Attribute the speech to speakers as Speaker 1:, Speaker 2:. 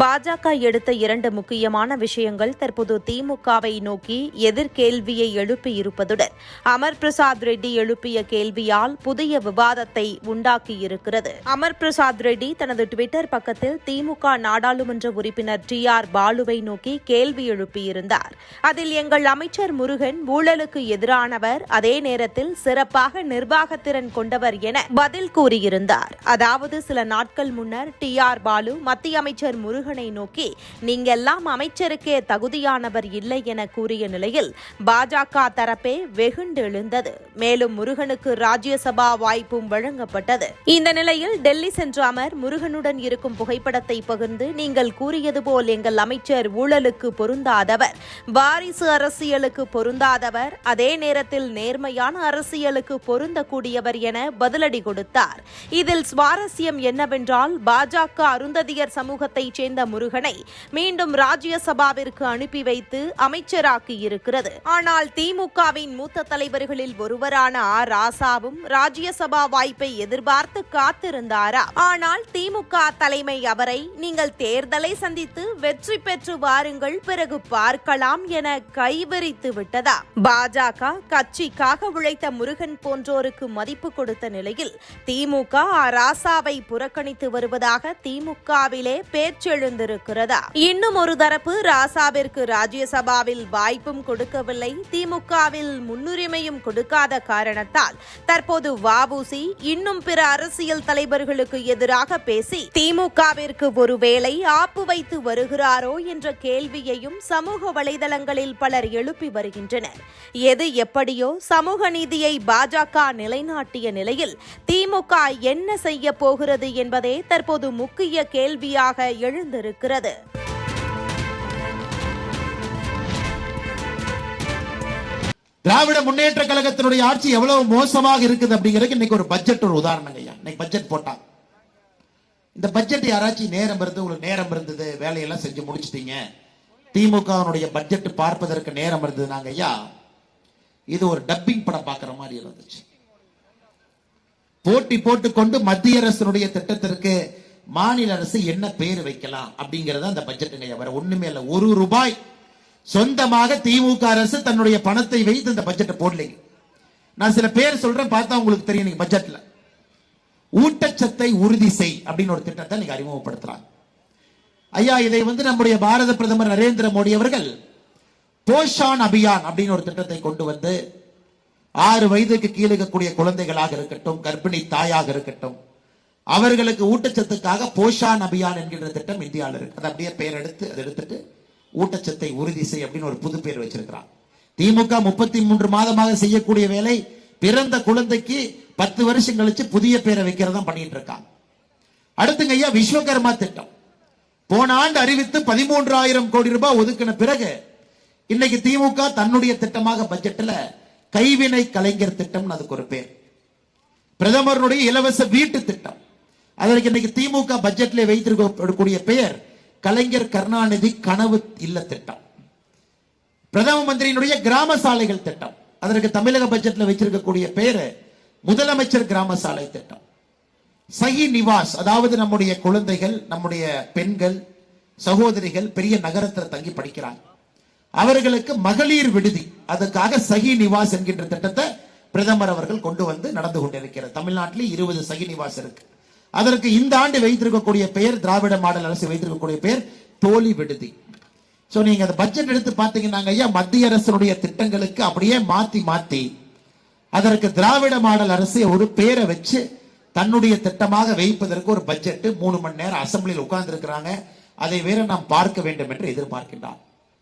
Speaker 1: பாஜக எடுத்த இரண்டு முக்கியமான விஷயங்கள் தற்போது திமுகவை நோக்கி எதிர்கேள்வியை எழுப்பியிருப்பதுடன் அமர் பிரசாத் ரெட்டி எழுப்பிய கேள்வியால் புதிய விவாதத்தை உண்டாக்கியிருக்கிறது அமர் பிரசாத் ரெட்டி தனது டுவிட்டர் பக்கத்தில் திமுக நாடாளுமன்ற உறுப்பினர் டி ஆர் பாலுவை நோக்கி கேள்வி எழுப்பியிருந்தார். அதில் எங்கள் அமைச்சர் முருகன் ஊழலுக்கு எதிரானவர் அதே நேரத்தில் சிறப்பாக நிர்வாகத்திறன் கொண்டவர் என பதில் கூறியிருந்தார். அதாவது சில நாட்கள் முன்னர் டி ஆர் பாலு மத்திய அமைச்சர் முருகன் முருகனை நோக்கி நீங்கெல்லாம் அமைச்சருக்கே தகுதியானவர் இல்லை என கூறிய நிலையில் பாஜக தரப்பே வெகுண்டெழுந்தது மேலும் முருகனுக்கு ராஜ்யசபா வாய்ப்பும் வழங்கப்பட்டது. இந்த நிலையில் டெல்லி சென்ற அமர் முருகனுடன் இருக்கும் புகைப்படத்தை பகிர்ந்து நீங்கள் கூறியது போல் எங்கள் அமைச்சர் ஊழலுக்கு பொருந்தாதவர் வாரிசு அரசியலுக்கு பொருந்தாதவர் அதே நேரத்தில் நேர்மையான அரசியலுக்கு பொருந்தக்கூடியவர் என பதிலடி கொடுத்தார். இதில் சுவாரஸ்யம் என்னவென்றால் பாஜக அருந்ததியர் சமூகத்தைச் சேர்ந்த முருகனை மீண்டும் ராஜ்யசபாவிற்கு அனுப்பி வைத்து அமைச்சராக்கி இருக்கிறது ஆனால் திமுகவின் மூத்த தலைவர்களில் ஒருவரான ஆ. ராசாவும் ராஜ்யசபா வாய்ப்பை எதிர்பார்த்து காத்திருந்தாரா? ஆனால் திமுக தலைமை அவரை நீங்கள் தேர்தலை சந்தித்து வெற்றி பெற்று வாருங்கள் பிறகு பார்க்கலாம் என கைவிரித்து விட்டதா? பாஜக கட்சிக்காக உழைத்த முருகன் போன்றோருக்கு மதிப்பு கொடுத்த நிலையில் திமுக ராசாவை புறக்கணித்து வருவதாக திமுகவிலே எழுந்திருக்கிறதா? இன்னும் ஒரு தரப்பு ராசாவிற்கு ராஜ்யசபாவில் வாய்ப்பும் கொடுக்கவில்லை. திமுகவில் முன்னுரிமையும் கொடுக்காத காரணத்தால் தற்போது வாபூசி இன்னும் பிற அரசியல் தலைவர்களுக்கு எதிராக பேசி திமுகவிற்கு ஒருவேளை ஆப்பு வைத்து வருகிறாரோ என்ற கேள்வியையும் சமூக வலைதளங்களில் பலர் எழுப்பி வருகின்றனர். எது எப்படியோ சமூக நீதியை பாஜக நிலைநாட்டிய நிலையில் திமுக என்ன செய்ய போகிறது என்பதே தற்போது முக்கிய கேள்வியாக உயர்ந்திருக்கிறது
Speaker 2: திராவிட முன்னேற்ற கழகத்தினுடைய ஆட்சி எவ்வளவு மோசமாக இருக்குது அப்படிங்கிறதுக்கு இன்னைக்கு ஒரு பட்ஜெட் ஒரு உதாரணங்க ஐயா. இன்னைக்கு பட்ஜெட் போட்டாங்க. இந்த பட்ஜெட் யாராச்சும் நேரம் இருந்து உங்களுக்கு நேரம் இருந்தது வேலையெல்லாம் செஞ்சு முடிச்சிட்டீங்க. திமுகவினுடைய பட்ஜெட் பார்ப்பதற்கு நேரம் இருந்தது நாங்க ஐயா. இது ஒரு டப்பிங் படம் பார்க்குற மாதிரி இருந்துச்சு. போட்டி போட்டுக்கொண்டு மத்திய அரசினுடைய திட்டத்திற்கு மாநில அரசு என்ன பேர் வைக்கலாம் அப்படிங்கறத அந்த பட்ஜெட்டுங்க வர ஒண்ணுமே இல்லை. ஒரு ரூபாய் சொந்தமாக திமுக அரசு தன்னுடைய பணத்தை வைத்து இந்த பட்ஜெட்டை போடலைங்க. நான் சில பேர் சொல்றேன் பார்த்தா உங்களுக்கு தெரியும் நீங்க பட்ஜெட்ல ஊட்டச்சத்தை உறுதி செய் அப்படின்னு ஒரு திட்டத்தை நீங்க அறிமுகப்படுத்துறாங்க ஐயா இதை வந்து நம்முடைய பாரத பிரதமர் நரேந்திர மோடி அவர்கள் போஷான் அபியான் அப்படின்னு ஒரு திட்டத்தை கொண்டு வந்து ஆறு வயதுக்கு கீழே இருக்கக்கூடிய குழந்தைகளாக இருக்கட்டும் கர்ப்பிணி தாயாக இருக்கட்டும் அவர்களுக்கு ஊட்டச்சத்துக்காக போஷான் அபியான் என்கின்ற திட்டம் இந்தியாவில் இருக்கு. அதை அப்படியே பெயர் எடுத்து அதை எடுத்துட்டு ஊட்டச்சத்தை உறுதி செய் அப்படின்னு ஒரு புது பேர் வச்சிருக்கிறான். திமுக முப்பத்தி மூன்று மாதமாக செய்யக்கூடிய வேலை பிறந்த குழந்தைக்கு பத்து வருஷம் கழிச்சு புதிய பேரை வைக்கிறதா பண்ணிட்டு இருக்காங்க அடுத்துங்க ஐயா விஸ்வகர்மா திட்டம். போன ஆண்டு அறிவித்து பதிமூன்றாயிரம் கோடி ரூபாய் ஒதுக்கின பிறகு இன்னைக்கு திமுக தன்னுடைய திட்டமாக பட்ஜெட்ல கைவினை கலைஞர் திட்டம் அதுக்கு ஒரு பேர். பிரதமருடைய இலவச வீட்டு திட்டம். அதற்கு இன்னைக்கு திமுக பட்ஜெட்ல வைத்திருக்கக்கூடிய பெயர் கலைஞர் கருணாநிதி கனவு இல்ல திட்டம். பிரதம மந்திரியினுடைய கிராம சாலைகள் திட்டம். அதற்கு தமிழக பட்ஜெட்ல வச்சிருக்கக்கூடிய பெயர் முதலமைச்சர் கிராம சாலை திட்டம். சகி நிவாஸ் அதாவது நம்முடைய குழந்தைகள் நம்முடைய பெண்கள் சகோதரிகள் பெரிய நகரத்தில் தங்கி படிக்கிறாங்க. அவர்களுக்கு மகளிர் விடுதி அதுக்காக சகி நிவாஸ் என்கின்ற திட்டத்தை பிரதமர் அவர்கள் கொண்டு வந்து நடந்து கொண்டிருக்கிறார். தமிழ்நாட்டில் இருபது சகி நிவாஸ் இருக்கு. அதற்கு இந்த ஆண்டு வைத்திருக்கக்கூடிய பெயர் திராவிட மாடல் அரசு வைத்திருக்கக்கூடிய பெயர் தோழி விடுதி. சோ நீங்க அந்த பட்ஜெட் எடுத்து பாத்தீங்கன்னா ஐயா மத்திய அரசனுடைய திட்டங்களுக்கு அப்படியே மாத்தி மாத்தி அதற்கு திராவிட மாடல் அரசு ஒரு பேரை வச்சு தன்னுடைய திட்டமாக வைப்பதற்கு ஒரு பட்ஜெட் மூணு மணி நேரம் அசம்பிளியில் உட்கார்ந்து இருக்கிறாங்க அதை வேற நாம் பார்க்க வேண்டும் என்று எதிர்பார்க்கின்றான்